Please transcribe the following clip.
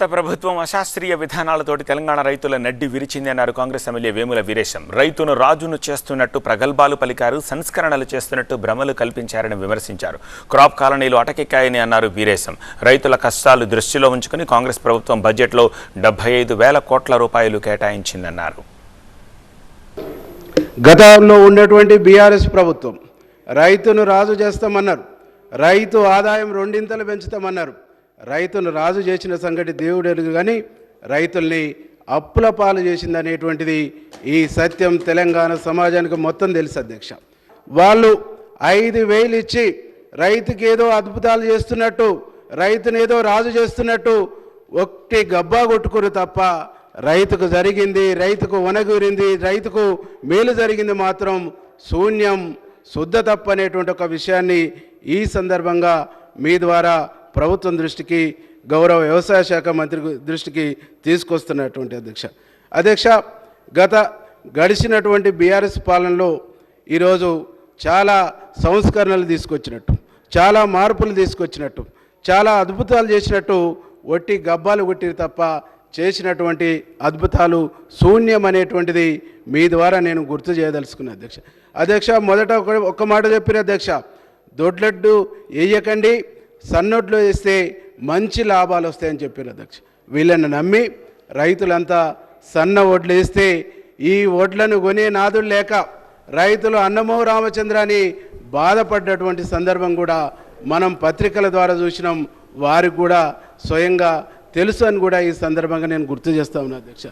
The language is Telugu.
కొత్త ప్రభుత్వం అశాస్త్రీయ విధానాలతోటి తెలంగాణ రైతుల నడ్డి విరిచింది అన్నారు కాంగ్రెస్ ఎమ్మెల్యే వేముల వీరేశం. రైతును రాజును చేస్తున్నట్టు ప్రగల్భాలు పలికారు సంస్కరణలు చేస్తున్నట్టు భ్రమలు కల్పించారని విమర్శించారు. క్రాప్ కాలనీలు అటకెక్కాయని అన్నారు వీరేశం. రైతుల కష్టాలు దృష్టిలో ఉంచుకుని కాంగ్రెస్ ప్రభుత్వం బడ్జెట్లో డెబ్బై ఐదు వేల కోట్ల రూపాయలు కేటాయించిందన్నారు. గతంలో ఉన్నటువంటి బీఆర్ఎస్ ప్రభుత్వం రైతును రాజు చేస్తామన్నారు రైతు ఆదాయం రెండింతలు పెంచుతామన్నారు రైతును రాజు చేసిన సంగతి దేవుడు ఎరుగు కానీ రైతుల్ని అప్పుల పాలు చేసింది అనేటువంటిది ఈ సత్యం తెలంగాణ సమాజానికి మొత్తం తెలుసు అధ్యక్ష. వాళ్ళు ఐదు వేలు ఇచ్చి రైతుకి ఏదో అద్భుతాలు చేస్తున్నట్టు రైతుని ఏదో రాజు చేస్తున్నట్టు ఒట్టి గబ్బా కొట్టుకురు తప్ప రైతుకు జరిగింది రైతుకు వనగూరింది రైతుకు మేలు జరిగింది మాత్రం శూన్యం శుద్ధ తప్ప అనేటువంటి ఒక విషయాన్ని ఈ సందర్భంగా మీ ద్వారా ప్రభుత్వం దృష్టికి గౌరవ వ్యవసాయ శాఖ మంత్రి దృష్టికి తీసుకొస్తున్నటువంటి అధ్యక్ష. అధ్యక్ష గత గడిచినటువంటి బీఆర్ఎస్ పాలనలో ఈరోజు చాలా సంస్కరణలు తీసుకొచ్చినట్టు చాలా మార్పులు తీసుకొచ్చినట్టు చాలా అద్భుతాలు చేసినట్టు ఒట్టి గబ్బాలు కొట్టిరు తప్ప చేసినటువంటి అద్భుతాలు శూన్యం అనేటువంటిది మీ ద్వారా నేను గుర్తు చేయదలుచుకున్నా అధ్యక్ష. అధ్యక్ష మొదట ఒక ఒక్క మాట చెప్పిన అధ్యక్ష దొడ్లడ్డు వేయకండి సన్నోట్లో వేస్తే మంచి లాభాలు వస్తాయని చెప్పారు అధ్యక్ష. వీళ్ళని నమ్మి రైతులంతా సన్న ఓట్లు వేస్తే ఈ ఓట్లను కొనే నాదులు లేక రైతులు అన్నమో రామచంద్ర అని బాధపడ్డటువంటి సందర్భం కూడా మనం పత్రికల ద్వారా చూసినాం. వారికి కూడా స్వయంగా తెలుసు అని కూడా ఈ సందర్భంగా నేను గుర్తు చేస్తా ఉన్నా అధ్యక్ష.